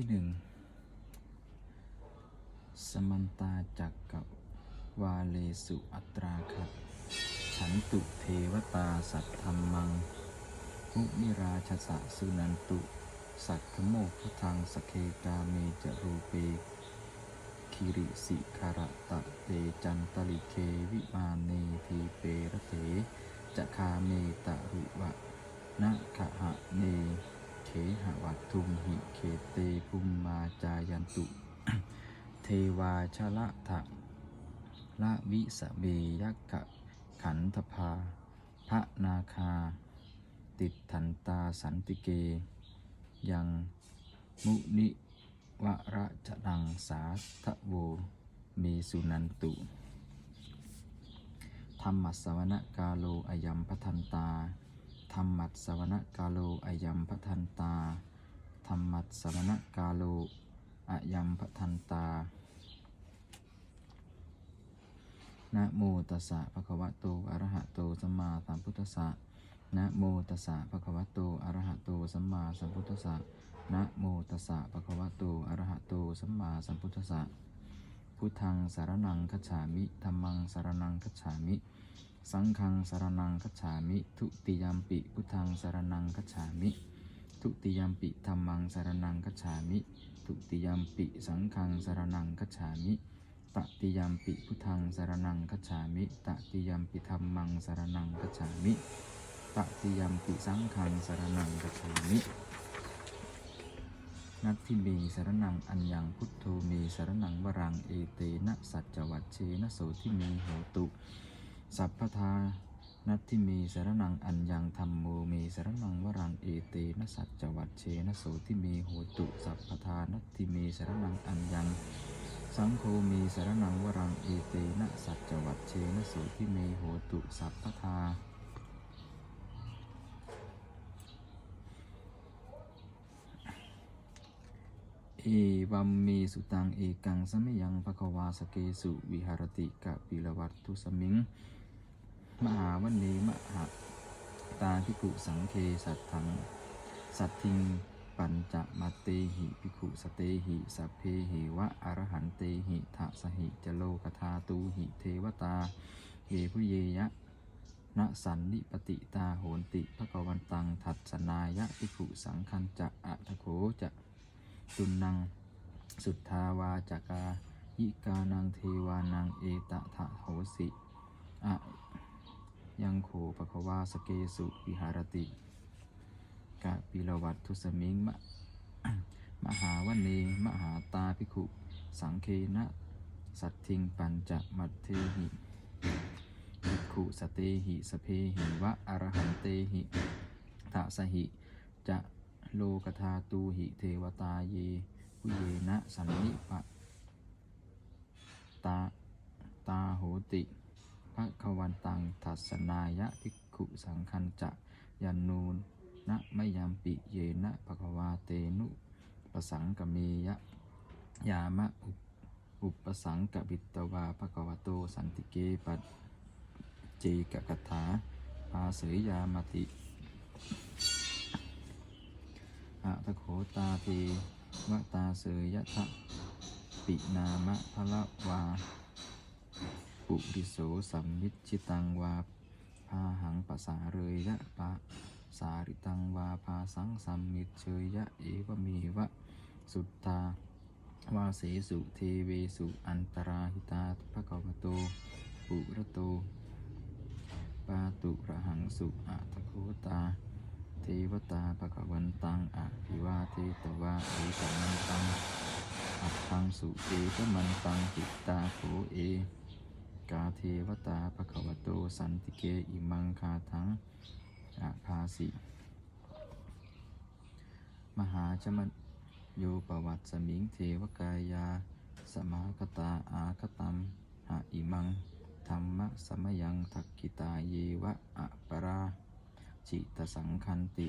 ที่หนึ่งสมันตาจักกวาเลสุอัตราคัตฉันตุเทวตาสัตธรรมังมุนิราชสะสุนันตุ สัตขโมกพุทังสเคกาเมจรูเป คิริสิคารตะเตจันตลิเควิมาเนทีเประเถจะคาเมตะรุวะนะขะหะเน ขหวัตทุมหิเขเตภุมมาจายันตุ เทวาชละทะละวิสเบยักกะขันธพาพระนาคา ติดทันตาสันติเก ยังมุนิวระจะดังสาทะโวเมสุนันตุ ธรรมสวนกาโลอยัมพทันตา ธรรมัสสวนกาโลอายัมพทันตาธรรมัสสวนกาโลอายัมพทันตานะโมตัสสะภะคะวะโตอะระหะโตสัมมาสัมพุทธัสสะนะโมตัสสะภะคะวะโตอะระหะโตสัมมาสัมพุทธัสสะนะโมตัสสะภะคะวะโตอะระหะโตสัมมาสัมพุทธัสสะพุทธังสารนังคัจฉามิธัมมังสารนังคัจฉามิ สังฆังสารนังคัจฉามิ ทุติยามปิพุทธังสารนังคัจฉามิ ทุติยามปิธัมมังสารนังคัจฉามิ ทุติยามปิสังฆังสารนังคัจฉามิตติยามปิพุทธังสารนังคัจฉามิตติยามปิธัมมังสารนังคัจฉามิตติยามปิสังฆังสารนังคัจฉามิ นัตทิเมสารนังอัญญังพุทโธเมสารนังวรังเอเตนะสัจจวัชเชนะโสทิเมโหตุ สัพพทานัตทิเมสารนังอัญญังธรรมโมเมสารนังวรังเอเตนะสัจจวัชเชนะโสทิเมโหตุสัพพทานัตทิเมสารนังอัญญัง สังโฆเมสารนังวรังเอเตนะสัจจวัชเชนะโสทิเมโหตุสัพพทาเอวัมเมสุตังเอกังสมยังภควาสเกสุวิหารติกะปิลวัตทุสมิง มหาวันเนมหาตาภิกขุสังเคสัตถัง สัตทิง ปัญจมาเตหิภิกขุสเตหิสัพเพหิวะอรหันเตหิทะสหิจโลกธาตูหิเทวตาเยพุเยยะนะสันนิปติตาโหนติภควันตังทัศนายะภิกขุสังคันจะอัทโขจะตุนนังสุทธาวาจากายิกานังเทวานังเอตะทะโหสิอะ ยังโขปะคะวาสเกสุวิหารติกะปิลวัตทุสมิงมะมหาวันเนมหาตาภิกขุ สังเคนะสัตทิงปัญจมัตเทหิภิกขุสเตหิสเพหิวะอรหันเตหิทะสหิจะโลกธาตูหิเทวตาเยพุเยนะสันนิปะตาตาโหติะควันตังทัสนายะภิกขุสังคันจะยันนูนนะมยามปิเยนะภควาเตนุประสังกเมยะยามะอุปสังกบิตวาภควโตสันติเกปัจเจกกถาภาเสยยามติอะทะโขตาเทวตาเสยยะทะปินามะพละวา ปุริโสสัมมิจชิตังวาพาหังปะสาเรยยะปะสาริตังวาพาสังสัมมิจเชยยะเอวเมวะสุตตาวาเสสุเทเวสุอันตราหิตาภะคะวโตปุระโตปาตุระหังสุอะทะโคตา เทวตาภควันตังอะภิวาเทตวาเอกมันตังอัตตังสุเอกมันตังจิต กาเทวตาภควโตสันติเกอิมังคาทังอาภาสิ มหาชมนโยปวัตสมิงเทวกายา สมาคตาอาคตัมหะอิมังธรรมะสมยังทักกิตาเยวะอะปราจิตสังคันติ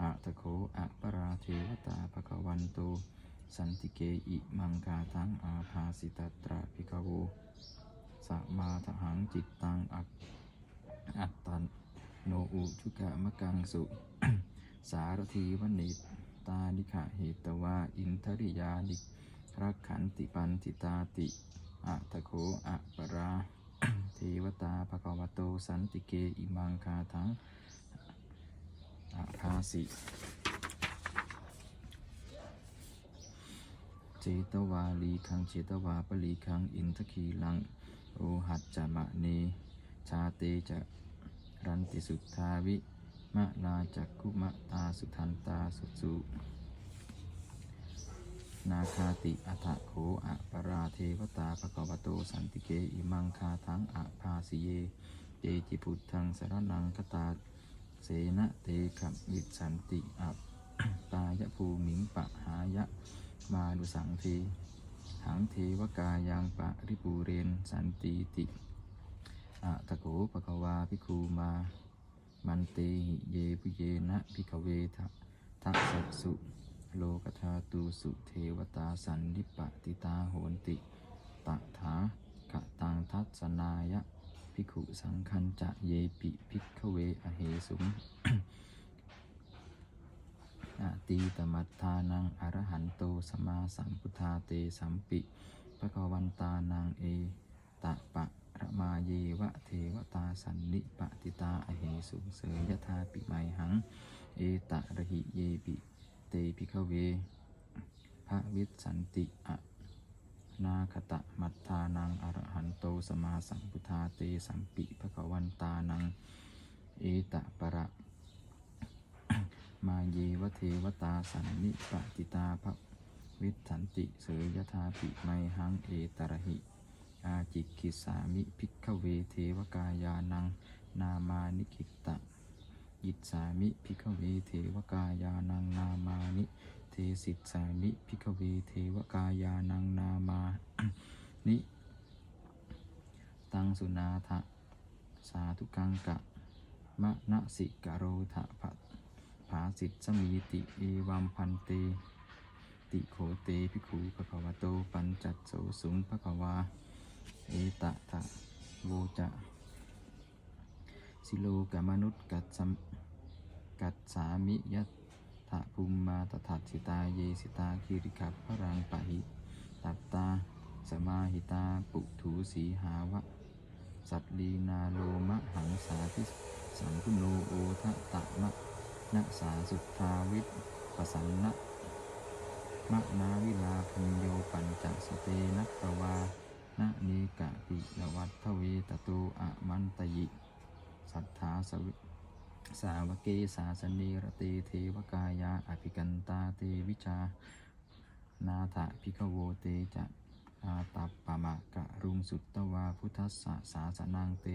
อะตะโคอะปราเทวตาภควันโตสันติเกอิมังกาทังอาภาสิตตราภิกขโว สัมาทหังจิตตังอักอัตตันโนอุชุกะมะกังสุ สารทีวนิตาลิขะเหตวาอินทริยาลิรักขันติปันติตาติอะตโขอะปราเทวตาภะควโตสันติเกอิมังคาทังอาภาสิเจตวาลีคังเจตวาปลีคังอินทคีลัง โอหัจจะมะเน ชาเตจะรันติสุทธาวิมะลาจักกุมะตาสุทันตาสุสุ นาคาติอัฏฐโขอะปราเทวตาภะคะวโตสันติเกอิมังคาทังอะภาสิเยเตจิพุทธังสรนังคตาเสนะเตขับวิสันติอัปตายะภูมิงปะหายะมาดุสังเท หังเทวกายังปะริปูเรนสันติติอะตะโกปะคะวาพิคูมา มันเตหิเยปุเยนะพิกเวทะทัสสะสุโลกธาตูสุเทวตาสันนิปติตาโหนติตถาขะตังทัศนายะพิขุสังคัญจะเยปิพิกเวอเหสุง อาตีตมัตทานังอรหันโตสมาสัมพุทธาเตสัมปิภะคะวันตานังเอตะปะระมาเยวะเทวตาสันนิปติตาอเหสุงเสยยธาปิไมหัง เอตะระหิเยปิเตพิกเวพระวิสสันติอะนาคตะมัตทานังอรหันโตสมาสัมพุทธาเตสัมปิภะคะวันตานัง เอตะประ มาเยวเทวตาสันนิปติตาภวิสันติเสยยธาปิไมหังเอตระหิ อาจิกิสามิพิกขเวเทวกายานัง นามานิกิตตะยิสามิพิกขเวเทวกายานังนามานิเทสิตสามิพิกขเวเทวกายานังนามานิตังสุนาทะสาธุกังกะมะนะสิกโรทะภะาสิตสมีติเอวัมพันเต ติโขเตภิกขุภะควะโตปัญจัตโสสุงภะควาเอตะทะโวจะสิโลกมนุษย์กัดสัมกัดสามิยัตถะภูมิมาตถัดสิตาเยสิตาคิริขับพรังปะหิตัตตาสมาหิตาปุถูสีหาวะ สัตลีนาโลมะหังสาธิสัมพุโนโอทะตะมะ นสาสุทธาวิปปสันนะมะนาวิลาพัญโยปัญจสเตนัตวานะเนกะปิยวัตทเวตโตอะมันตยิ สัทธาสวิสาวเกสาสเนรเตเทวกายาอภิกันตาเตวิชา นาถะพิกโวเตจะอาตัปปะมะกะรุงสุตตวาพุทธัสสะสาสนังเต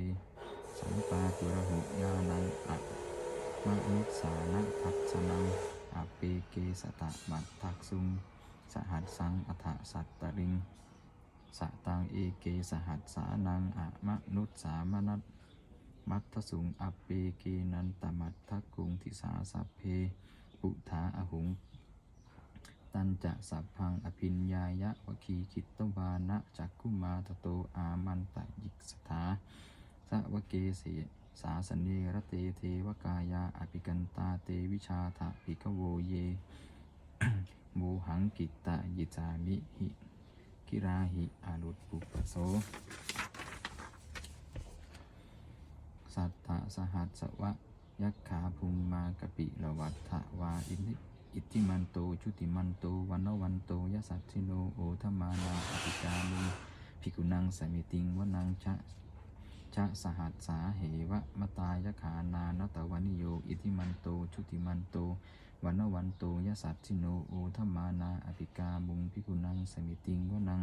สัมปาตุระหุยานังอะ มะนุสานะทัศนังอเปเกสตะมัตทักซุง สหัสสังอัฏสัตตริง สตังเอเกสหัสสานังอะมะนุสามนัตมัตทสุงอปเปเกนันตมัตทกุงทิสาสัพเพ ปุถาอหุง ตันจะสัพพังอภินญายะวคีคิตตวานะจักกุมาตโตอามันตะยิกสถาสะวะเกเส สาสเนรเตเทวกายาอภิกันตาเตวิชาทะภิกขโวเยโมหังกิตตะยิจามิหิกิราหิอารุตปุปปโส สัทธะสหัสวะยักขาภูมิมากปิละวัฏฐวาอินิอิทิมันโตชุติมันโตวันวันโตยสัตถิโนโอธมานาอภิกามุภิกุนังสมิติงวนังชะ ชะสหัสสาเหวะมตายขานานตวานิโยอิทิมันโตชุติมันโตวันนวันโตยสัตถิโนโอธมานาอภิกามุงภิกุนังสมิติงวนัง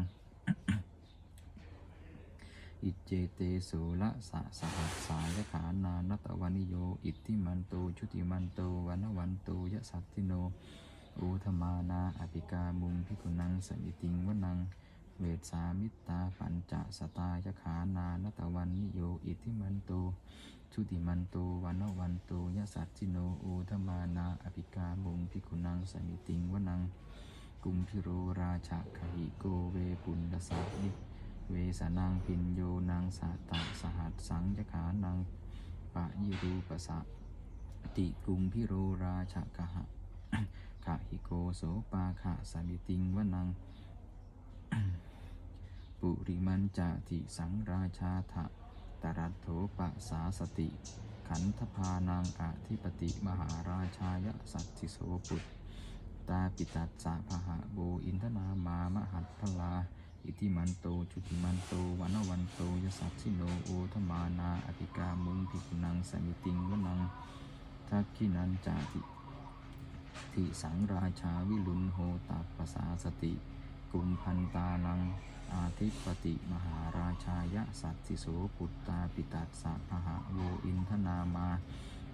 อิจเจเตโสละสะสหัสสายขานานตวานิโย อิทิมันโต ชุติมันโตวันวันโตยะสัตถิโนโอธมานาอภิกามุงพิกุนังสมิติงวนัง เวทสามิตาปัญจสตายขานานตะวันนิโยอิทิมันโตชุติมันโตวันวันโตยสัตถิโนโอธมานาอภิกามุงพิกุนังสมิติงวนัง กุมพิโรราชะขหิโกเวปุณดสานิเวสนังพินโยนางสาตะสหัสสังยขานังปะยิรูปสะติกุมพิโรราชกะหะขะหิโกโสปาขะสามิติงวนัง ปุริมันจะติสังราชาทะตรัตโถปะสาสติ ขันธพานังอธิปติมหาราชายะสัตติโสปุตตาปิตัสสะพหะโบอินทนามามหัตพลา อิติมันโตจุติมันโตวันวันโตยสัตสิโนโอธมานาอภิกามุงภิกุนังสมิติงวนังทักขินันจาติทิสังราชาวิลุนโหตัปปสาสติ กุมพันตานัง อาทิปติมหาราชายะสัตติโสปุตตาปิตัสสะพหะโวอินทนามา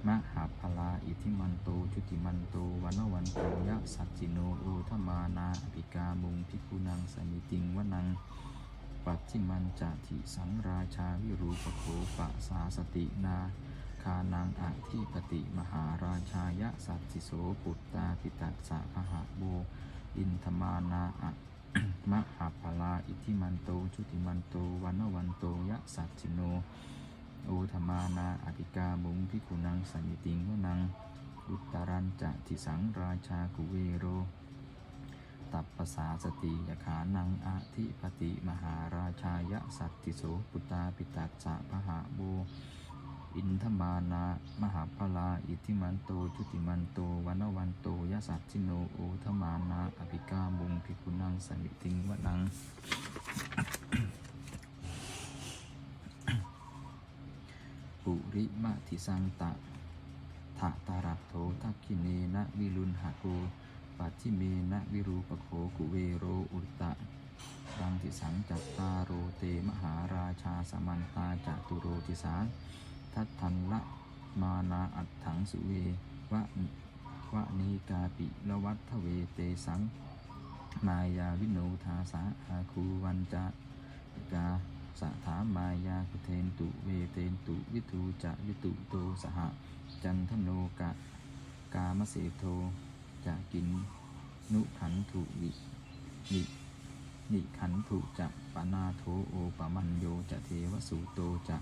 มหาพลาอิทิมันโตจุติมันโตวันวันโตยะสัจจิโนโอทมานาอภิกามุงพิกุนังสมิติงวนังปัจจิมันจะทิสังราชาวิรูปโขปะสาสตินาคานังอธิปติมหาราชายะสัตติโสปุตตาปิตัสสะพหะโบอินทมานาอะ มหาภลาอิทิมันโตชุติมันโตวันวันโตยะสัจจิโนโอธมานาอธิกามุงพิคุนังสันนิติงวนังอุตตรันจะทิสังราชากุเวโร ตัปปสาสติยขานังอาทิปติมหาราชายะสัตติโสปุตตาปิตัสสะพหะโบ อินทมานามหาพลา อิทิมันโต จุติมันโตวันวันโตยะสัจจิโนโอทมานาอภิกามุงพิกุนังสมิติงวนัง ปุริมะทิสังตะทะตารัตโถทักขิเนนะวิรุณหะโกปัจิเมนะวิรูปโขกุเวโรอุตตะรังทิสังจัตตาโรเตมหาราชาสมันตาจตุโรติสา ทัตทันละมานาอัตถังสุเววะวะนีกาปิละวัตทเวเตสัง มายาวิโนทาสาอาคูวันจะกาสถามายาคุเทนตุเวเตนตุวิทูจะวิตุโตสหจันทโนกะกามเสโทจะกินนุขันถุวินินิขันถุจะปนาโทโอปมัญโยจะเทวสุโตจะ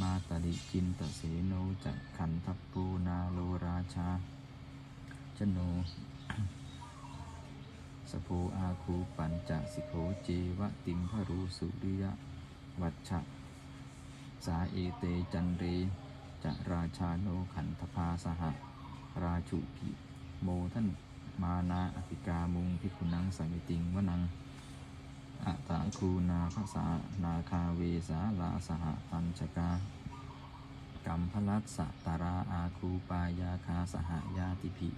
มาตริจินตเสโนจะขันทัปูนาโลราชาชโนสโพอาคูปัญจสิโขเจวะติมพรูสุริยวัชชะสาเอเตจันเรจะราชาโนขันธพาสหราชุกิโมท่านมานาอภิกามุงพิคุนังสมิติงวนัง อัตาคูนาภาษานาคาเวสาลาสหตัญชกากัมพลัสสะตาราอาคูปายาคาสหายาติภิ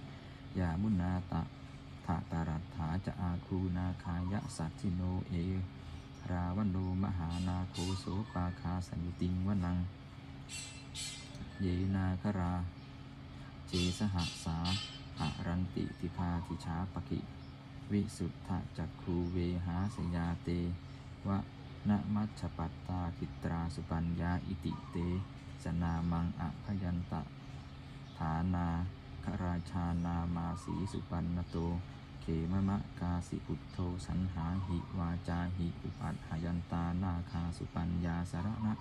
ยามุนาตะทาตารัตถาจะอาคูนาคายะสัตทิโนเอ ราวันโนมหานาโคโสปาคาสมิติงวนัง เยนาครา เจสหสาอารันติติพาติชาปกิ วิสุทธะจักคูเวหาสยาเตวะนะมัชปัตตาคิตราสุปัญญาอิติเต สนามังอะพยันตะ ฐานาคราชานามาสีสุปันนโต เขมมะกาสิพุทโธสันหาหิวาจาหิอุปัฏหยันตานาคาสุปัญญาสารณะ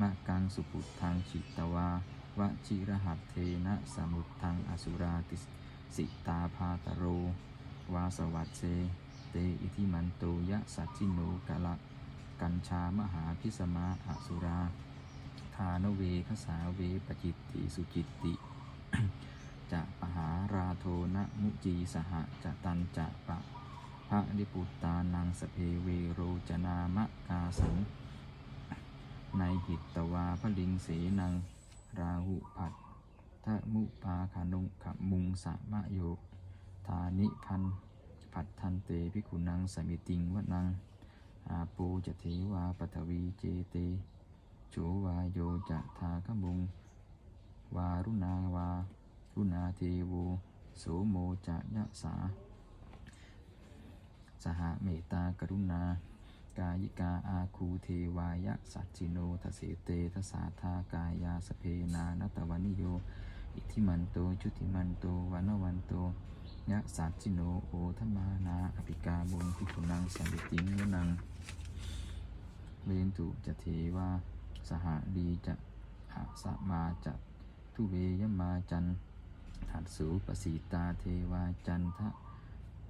มะกังสุปุทธังชิตวาวะชิรหัตเทนะสมุทังอสุราติสิตาพาตโร วาสวัตเซ เตอิทิมันโตยะสัจจิโนกะละกัญชามหาพิสมาอสุรา ทานเวคสาเวปจิตติสุจิตติจะปหาราโทนะมุจีสหจะตันจะปะพระนิพุตตานังสเพเวโรจนามะกาสังในหิตตวาพลิงเสนัง ราหุผัดทะมุปาคานุขมุงสะมะโย ทานิพันผัดทันเตพิคุนังสมิติงวนังอาโปจะเทวาปทวีเจเตโฉวาโยจะทาขมุง วารุณาวารุณาเทโวโสโมจะยะสา สหเมตตากรุณา กายิกาอาคูเทวายะสัจจิโนทเสเตทสาธากายาสเพนานตวานิโย อิทิมันโต ชุติมันโตวันวันโต ยะสัจจิโนโอธมานาอภิกาบุญพิคุนังสัมติงวนังเวนตุจะเทวาสหดีจะอาสมาจะทุเวยมาจันหัดสูปสีตาเทวาจันทะ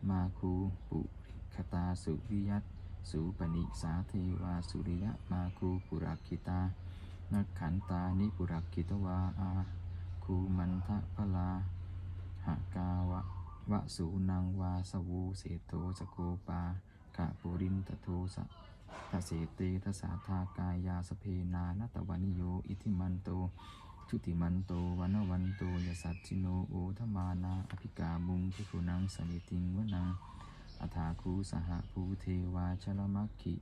มาคูปุริคตาสุวิยัตสูปนิสาเทวาสุริยะมาคูปุรักิตานักขันตานิปุรักิตวาอาคูมันทะพลาหากาวะ วะสูนังวาสวูเสโตสโกปาขะปุรินตโทสะทะเสเตทสาทากายาสเพนานตวานิโย อิทิมันโตชุติมันโตวันวันโตยสัตจิโนโอทมานาอภิกามุงพิคุนังสนิติงวนังอัฏฐาคูสหภูเทวาชลมัคคิ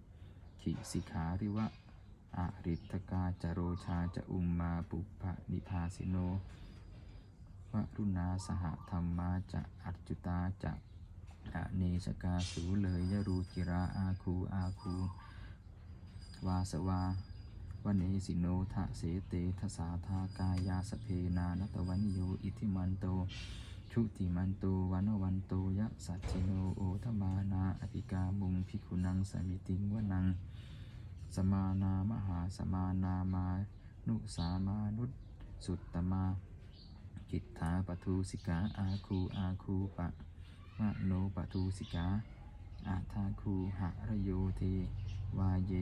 ขิสิขาริวะอริตกาจโรชาจะอุมมาปุพะนิพาสิโน วรุณาสหธรรมาจะอัจจุตาจะอเนชกาสูเลยยรูจิราอาคูอาคูวาสวาวันเนสิโนทะเสเตทสาทากายาสเพนานตวันโยอิทิมันโต ชุติมันโตวันวันโตยะสัจิโนโอทมานาอภิกามุงพิคุนังสมิติงวนัง สมานามหาสมานามานุสามานุสุตตมา กิตถาปทูสิกาอาคูอาคูปะมะโนปทูสิกาอาทาคูหะระโยเทวาเย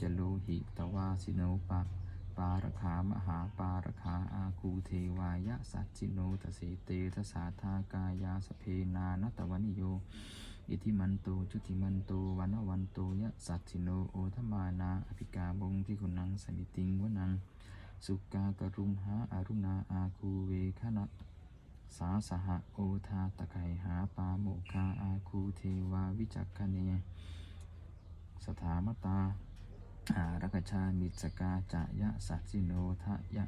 จโลหิตวาสิโนปะปารขามหาปารขาอาคูเทวายะสัจจิโนทเสเตทสาทากายาสเพนานตวนิโย อิทิมันโตจุติมันโตวันวันโตยะสัจจิโนโอทมานาอภิกาบงพิคุนังสมิติงวนัง สุกากรุมหาอารุณาอาคูเวคณะสาสหะโอทาตะไคหาปาโมคาอาคูเทวาวิจักคเน สถามตาอารักชามิสกาจะยะสัจิโนทะยะ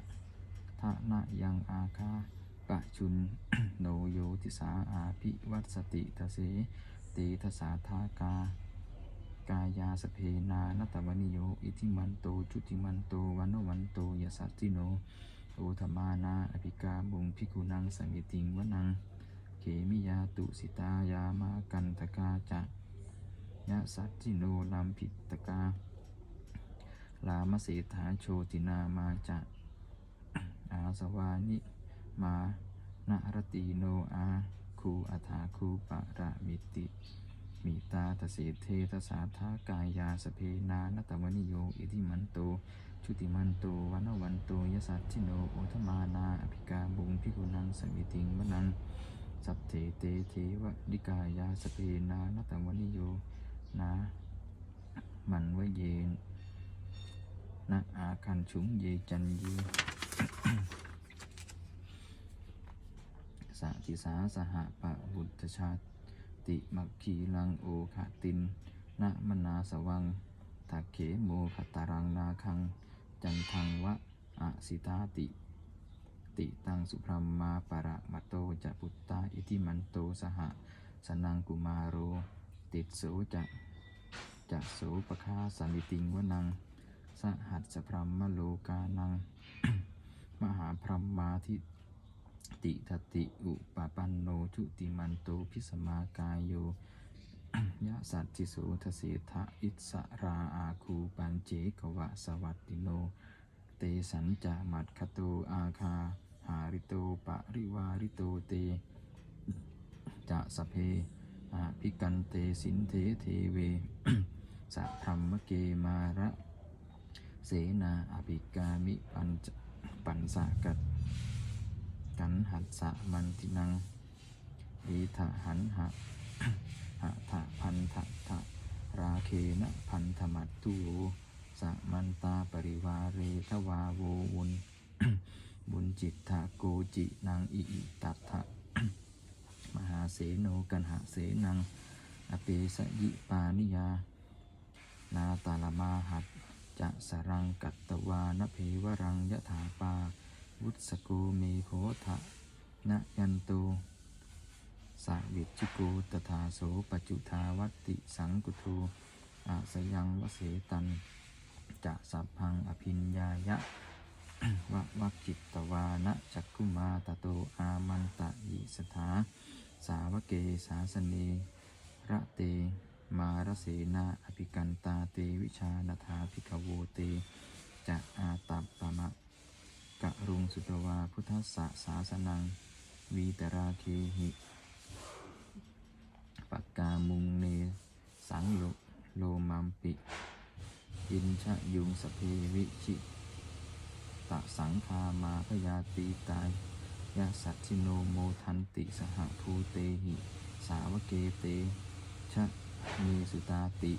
ทะนะยังอาคาปะชุนโนโยติสาอาภิวัตสติทเส เตทสาทากา กายาสเพนานัตวนิโย อิทิมันโต จุติมันโต วันโนวันโตยะสัจจิโนโอธมานาอภิกาบุงพิกุนังสังกิติงวนัง เขมิยาตุสิตายามากันตกาจะยะสัจจิโนลัมพิตกา ลามเสถาโชตินามาจะอาสวานิมานะรตีโนอาคูอัฐาคูปะระมิติ มิตาตเสเททสาทากายาสเพนานตวนิโย อิทิมันโต ชุติมันโตวันวันโตยสัจจิโนโอทมานาอภิกาบุงพิกุนังสมิติงวนัง สัพเทเตเทวดิกายาสเพนานตวนิโยนามันวเยนนะอาคันฉุงเยจันเยสะทิสาสหปะบุตรชาติ ติมักขีลังโอขาตินนะมนาสวังทักเขโมขตารังนาคัง จันทังวะอะสิตาติ ติตังสุพรมมาปะระมะโตจะปุตตาอิทิมันโตสหสนังกุมารโร ติดโสจะจะโสปะคาสมิติงวนัง สหัสสพรหมโลกานัง มหาพรหมาทิ ติทติอุปปันโนชุติมันโตพิสมากายโยยะสัจจิโสทเสทะอิสราอาคูปันเจกวะสวัตติโน เตสัญจามัดคโตอาคาหาริโตปะริวาริโตเตจะสเพอภิกันเตสินเทเทเวสัพพรมเกมาระ เสนาอภิกามิปัญปันสากัด กันหัสสะมันตินังเอถะหันหะหะถะพันทะทะราเคนะพันธมัตตุสะมันตาปริวาเรทวาโววุนบุญจิตทะโกจินางอิอิตัตถะมหาเสโนกันหะเสนังอเปสยิปานิยา นาตาลมาหัดจะสรังกัตตวานเพวรังยะถาปา วุตสโกเมโคทะนะยันโตสาวิจิโกตถาโสปจุทาวัติสังกุโทอาสยังวเสตันจะสัพพังอภินญายะวะวักจิตตวานะจักคุมาตโตอามันตะยิสถา สาวเกสาสเนระเต มารเสนาอภิกันตาเตวิชาณธาภิกขโวเตจะอาตัปปะมะ กะรุงสุตวาพุทธสะสาสนัง วีตราเคหิปักกามุงเน สังโลโลมัมปิ อินชะยุงสเพวิชิตะสังคามาพยาตีตายยะสัตชิโนโมทันติสหภูเตหิ สาวเกเต ชะมีสุตาติ